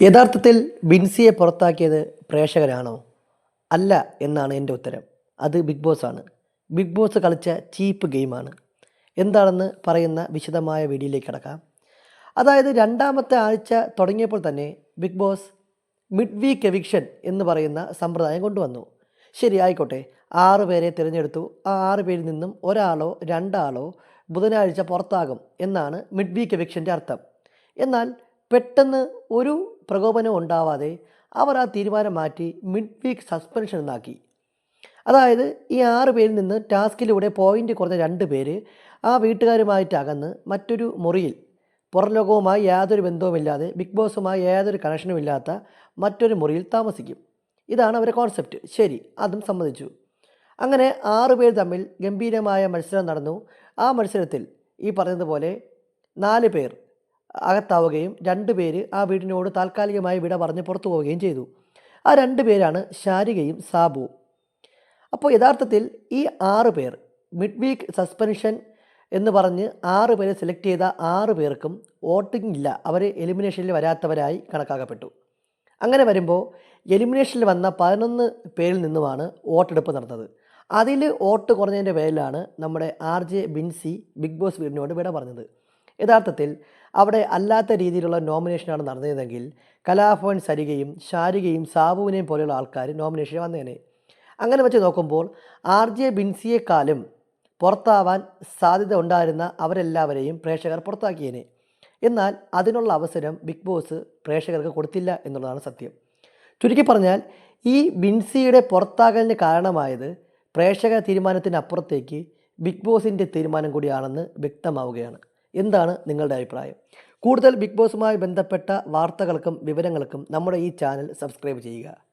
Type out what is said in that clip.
യഥാർത്ഥത്തിൽ ബിൻസിയെ പുറത്താക്കിയത് പ്രേക്ഷകരാണോ? അല്ല എന്നാണ് എന്റെ ഉത്തരം. അത് ബിഗ് ബോസ് ആണ്. ബിഗ് ബോസ് കളിച്ച ചീപ്പ് ഗെയിമാണ്. എന്താണെന്ന് പറയുന്ന വിശദമായ വീഡിയോയിലേക്ക് കിടക്കാം. അതായത് രണ്ടാമത്തെ ആഴ്ച തുടങ്ങിയപ്പോൾ തന്നെ Big Boss mid week eviction എന്ന് പറയുന്ന സമ്പ്രദായം കൊണ്ടുവന്നു. ശരി ആയിക്കോട്ടെ. ആറ് പേരെ തിരഞ്ഞെടുത്തു. ആ ആറ് പേരിൽ നിന്നും ഒരാളോ രണ്ടാളോ ബുധനാഴ്ച പുറത്താകും എന്നാണ് മിഡ് വീക്ക് എവിക്ഷന്റെ അർത്ഥം. എന്നാൽ പെട്ടെന്ന് ഒരു പ്രകോപനം ഉണ്ടാവാതെ അവർ ആ തീരുമാനം മാറ്റി മിഡ് വീക്ക് സസ്പെൻഷൻ എന്നാക്കി. അതായത് ഈ ആറ് പേരിൽ നിന്ന് ടാസ്കിലൂടെ പോയിന്റ് കുറഞ്ഞ രണ്ട് പേര് ആ വീട്ടുകാരുമായിട്ട് അകന്ന് മറ്റൊരു മുറിയിൽ പുറംലോകവുമായി യാതൊരു ബന്ധവുമില്ലാതെ ബിഗ് ബോസുമായി യാതൊരു കണക്ഷനും ഇല്ലാത്ത മറ്റൊരു മുറിയിൽ താമസിക്കും. ഇതാണ് അവരുടെ കോൺസെപ്റ്റ് ശരി അതും സമ്മതിച്ചു. അങ്ങനെ ആറ് പേർ തമ്മിൽ ഗംഭീരമായ മത്സരം നടന്നു. ആ മത്സരത്തിൽ ഈ പറഞ്ഞതുപോലെ നാല് പേർ അകത്താവുകയും രണ്ട് പേര് ആ വീടിനോട് താൽക്കാലികമായി വിട പറഞ്ഞ് പുറത്തു പോവുകയും ചെയ്തു. ആ രണ്ട് പേരാണ് ശാരികയും സാബുവും. അപ്പോൾ യഥാർത്ഥത്തിൽ ഈ ആറ് പേർ മിഡ് വീക്ക് സസ്പെൻഷൻ എന്ന് പറഞ്ഞ് ആറ് പേരെ സെലക്ട് ചെയ്ത ആറ് പേർക്കും വോട്ടിംഗ് ഇല്ല. അവർ എലിമിനേഷനിൽ വരാത്തവരായി കണക്കാക്കപ്പെട്ടു. അങ്ങനെ വരുമ്പോൾ എലിമിനേഷനിൽ വന്ന പതിനൊന്ന് പേരിൽ നിന്നുമാണ് വോട്ടെടുപ്പ് നടന്നത്. അതിൽ വോട്ട് കുറഞ്ഞതിന്റെ പേരിലാണ് നമ്മുടെ R J Binsy Big Boss വീടിനോട് വിട പറഞ്ഞത്. യഥാർത്ഥത്തിൽ അവിടെ അല്ലാത്ത രീതിയിലുള്ള നോമിനേഷനാണ് നടന്നതെങ്കിൽ കലാഭവൻ സരികയും ശാരികയും സാബുവിനെയും പോലെയുള്ള ആൾക്കാർ നോമിനേഷൻ വന്നേനെ. അങ്ങനെ വെച്ച് നോക്കുമ്പോൾ ആർ ജെ ബിൻസിയെക്കാളും പുറത്താവാൻ സാധ്യത ഉണ്ടായിരുന്ന അവരെല്ലാവരെയും പ്രേക്ഷകർ പുറത്താക്കിയേനെ. എന്നാൽ അതിനുള്ള അവസരം ബിഗ് ബോസ് പ്രേക്ഷകർക്ക് കൊടുത്തില്ല എന്നുള്ളതാണ് സത്യം. ചുരുക്കി പറഞ്ഞാൽ ഈ ബിൻസിയുടെ പുറത്താകലിന് കാരണമായത് പ്രേക്ഷക തീരുമാനത്തിനപ്പുറത്തേക്ക് ബിഗ് ബോസിന്റെ തീരുമാനം കൂടിയാണെന്ന് വ്യക്തമാവുകയാണ്. എന്താണ് നിങ്ങളുടെ അഭിപ്രായം? കൂടുതൽ ബിഗ് ബോസുമായി ബന്ധപ്പെട്ട വാർത്തകൾക്കും വിവരങ്ങൾക്കും നമ്മുടെ ഈ ചാനൽ സബ്സ്ക്രൈബ് ചെയ്യുക.